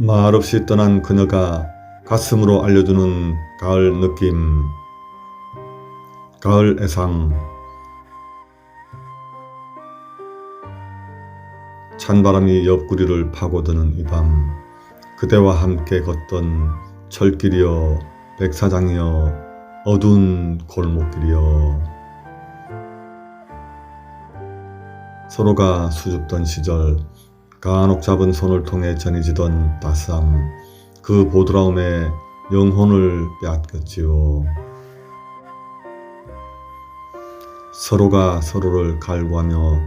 말없이 떠난 그녀가 가슴으로 알려주는 가을 느낌. 가을 애상. 찬바람이 옆구리를 파고드는 이 밤. 그대와 함께 걷던 철길이여 백사장이여 어두운 골목길이여 서로가 수줍던 시절 간혹 잡은 손을 통해 전해지던 따스함 그 보드라움에 영혼을 빼앗겼지요. 서로가 서로를 갈구하며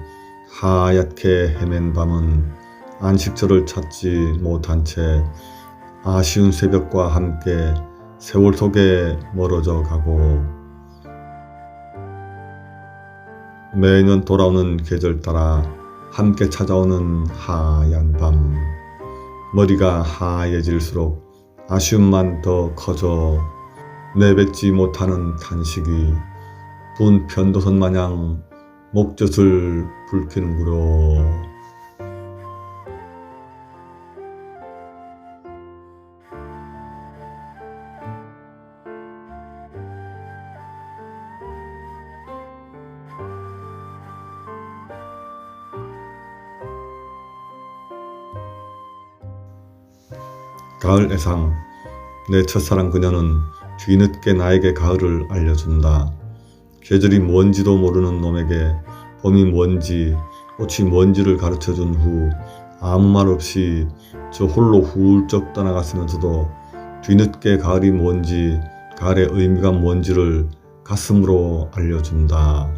하얗게 헤맨 밤은 안식처를 찾지 못한 채 아쉬운 새벽과 함께 세월 속에 멀어져 가고 매년 돌아오는 계절 따라 함께 찾아오는 하얀 밤. 머리가 하얘질수록 아쉬움만 더 커져 내뱉지 못하는 탄식이 분 편도선 마냥 목젖을 붉히는구려 가을 애상 내 첫사랑 그녀는 뒤늦게 나에게 가을을 알려준다. 계절이 뭔지도 모르는 놈에게 봄이 뭔지 꽃이 뭔지를 가르쳐준 후 아무 말 없이 저 홀로 훌쩍 떠나갔으면서도 뒤늦게 가을이 뭔지 가을의 의미가 뭔지를 가슴으로 알려준다.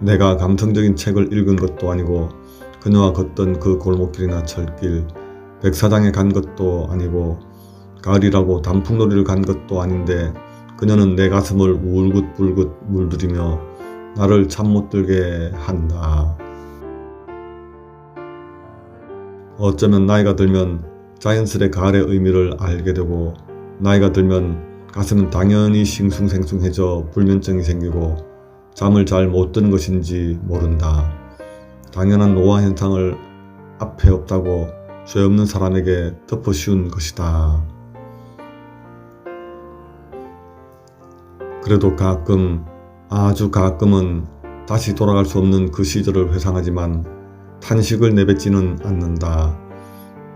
내가 감성적인 책을 읽은 것도 아니고 그녀와 걷던 그 골목길이나 철길 백사장에 간 것도 아니고 가을이라고 단풍놀이를 간 것도 아닌데 그녀는 내 가슴을 울긋불긋 물들이며 나를 잠 못 들게 한다. 어쩌면 나이가 들면 자연스레 가을의 의미를 알게 되고 나이가 들면 가슴은 당연히 싱숭생숭해져 불면증이 생기고 잠을 잘 못 드는 것인지 모른다. 당연한 노화 현상을 앞에 없다고 죄 없는 사람에게 덮어 씌운 것이다. 그래도 가끔, 아주 가끔은 다시 돌아갈 수 없는 그 시절을 회상하지만 탄식을 내뱉지는 않는다.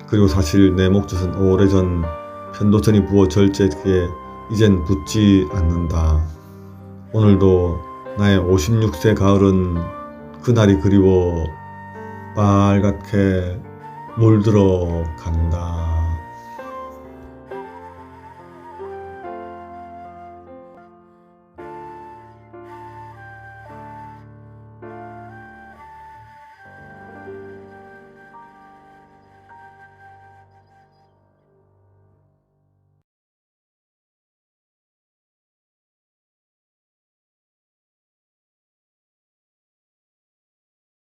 그리고 사실 내 목젖은 오래전 편도선이 부어 절제기에 이젠 붙지 않는다. 오늘도 나의 56세 가을은 그날이 그리워 빨갛게 물들어 간다.